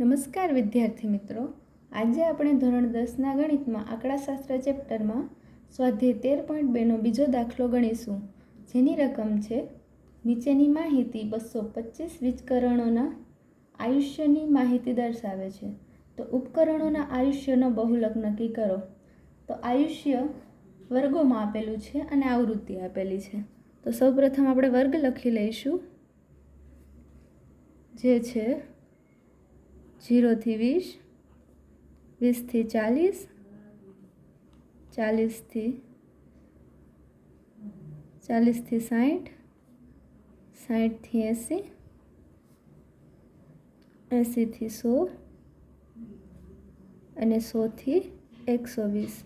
નમસ્કાર વિદ્યાર્થી મિત્રો. આજે આપણે ધોરણ દસના ગણિતમાં આંકડાશાસ્ત્ર ચેપ્ટરમાં સ્વાધ્યાય તેર પોઈન્ટ બેનો બીજો દાખલો ગણીશું. જેની રકમ છે, નીચેની માહિતી બસો પચીસ વીજકરણોના આયુષ્યની માહિતી દર્શાવે છે. તો ઉપકરણોના આયુષ્યનો બહુલક નક્કી કરો. તો આયુષ્ય વર્ગોમાં આપેલું છે અને આવૃત્તિ આપેલી છે. તો સૌપ્રથમ આપણે વર્ગ લખી લઈશું. જે છે જીરોથી વીસ, વીસથી ચાલીસ, ચાલીસથી ચાલીસથી સાઠ સાઠથી એંસી, એંસીથી સો અને સોથી એકસો વીસ.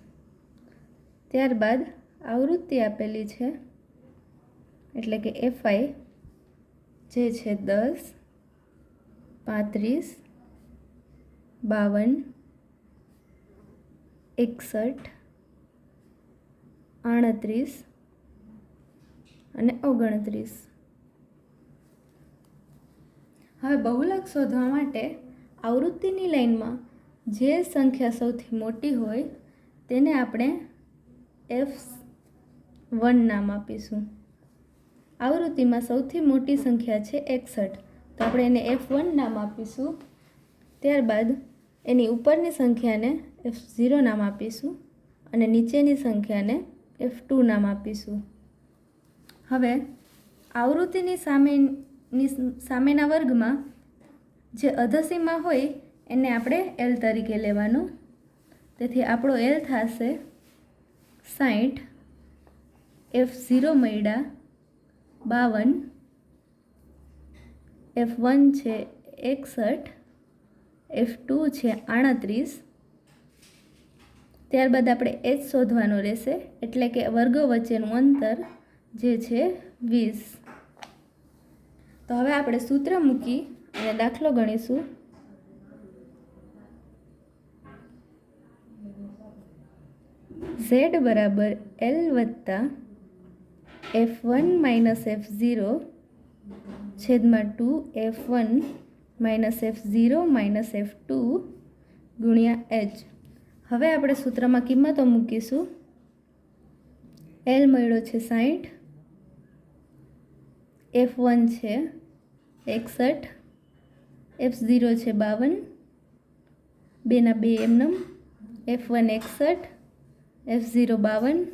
ત્યારબાદ આવૃત્તિ આપેલી છે, એટલે કે એફઆઈ, જે છે દસ, પાંત્રીસ બાવન, એકસઠ આડત્રીસ અને ઓગણત્રીસ. હવે બહુલક શોધવા માટે આવૃત્તિની લાઇનમાં જે સંખ્યા સૌથી મોટી હોય તેને આપણે એફ વન નામ આપીશું. આવૃત્તિમાં સૌથી મોટી સંખ્યા છે એકસઠ. તો આપણે એને એફ વન નામ આપીશું. ત્યારબાદ એની ઉપરની સંખ્યાને એફ ઝીરો નામ આપીશું અને નીચેની સંખ્યાને એફ ટુ નામ આપીશું. હવે આવૃત્તિની સામેની સામેના વર્ગમાં જે અધસીમા હોય એને આપણે એલ તરીકે લેવાનું. તેથી આપણો એલ થશે સાઠ એફ ઝીરો મૈડા બાવન. એફ વન છે એકસઠ. એફ ટુ છે આડત્રીસ ત્યારબાદ આપણે એચ શોધવાનું રહેશે, એટલે કે વર્ગો વચ્ચેનું અંતર જે છે વીસ. તો હવે આપણે સૂત્ર મૂકી અને દાખલો ગણીશું. ઝેડ બરાબર એલ વત્તા F one minus F zero છેદમાં two F one minus F zero minus F two ગુણ્યા એચ. હવે આપણે સૂત્રમાં કિંમતો મૂકીશું. એલ મળ્યો છે સાઠ એફ વન છે એકસઠ. એફ ઝીરો છે બાવન. બેના બે એમનમ. એફ વન એકસઠ. એફ ઝીરો બાવન.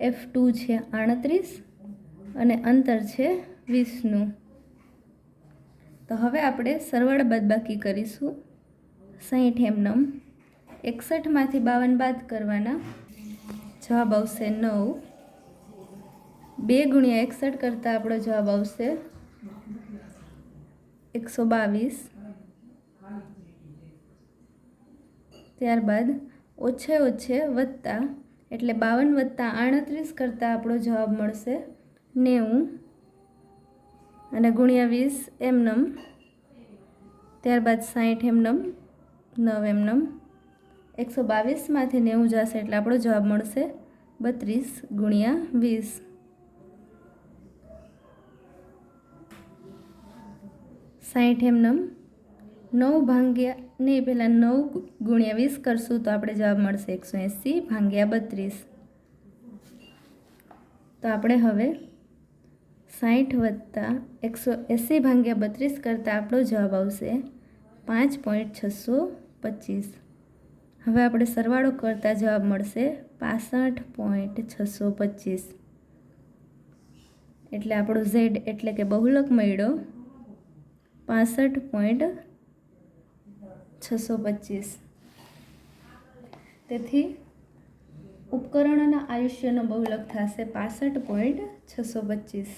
એફ ટુ છે આડત્રીસ. અને અંતર છે વીસનું. તો હવે આપણે સરવાળ બાદબાકી કરીશું. સાહીઠ એમનમ. એકસઠમાંથી બાવન બાદ કરવાના. જવાબ આવશે નવ. બે ગુણ્યા એકસઠ કરતાં આપણો જવાબ આવશે એકસો બાવીસ. ત્યારબાદ ઓછે ઓછે વત્તા, એટલે બાવન વત્તા આડત્રીસ કરતાં આપણો જવાબ મળશે નેવું. અને ગુણ્યા વીસ એમનમ. ત્યારબાદ સાઠ એમનમ, નવ એમનમ. એકસો બાવીસમાંથી નેવું જશે એટલે આપણો જવાબ મળશે બત્રીસ ગુણ્યા વીસ. સાઠ એમનમ. નવ ભાંગ્યા, નહીં, પહેલાં નવ ગુણ્યા વીસ કરશું તો આપણે જવાબ મળશે એકસો એંસી ભાંગ્યા બત્રીસ. તો આપણે હવે સાઠ વત્તા એકસો એંસી ભાંગ્યા બત્રીસ કરતાં આપણો જવાબ આવશે પાંચ પોઈન્ટ છસો પચીસ. હવે આપણે સરવાળો કરતા જવાબ મળશે પાસઠ પોઈન્ટ છસો પચીસ. એટલે આપણો ઝેડ એટલે કે બહુલક મળ્યો પાસઠ પોઈન્ટ છસો પચીસ. તેથી ઉપકરણોના આયુષ્યનો બહુલક થશે પાસઠ પોઈન્ટ છસો પચીસ.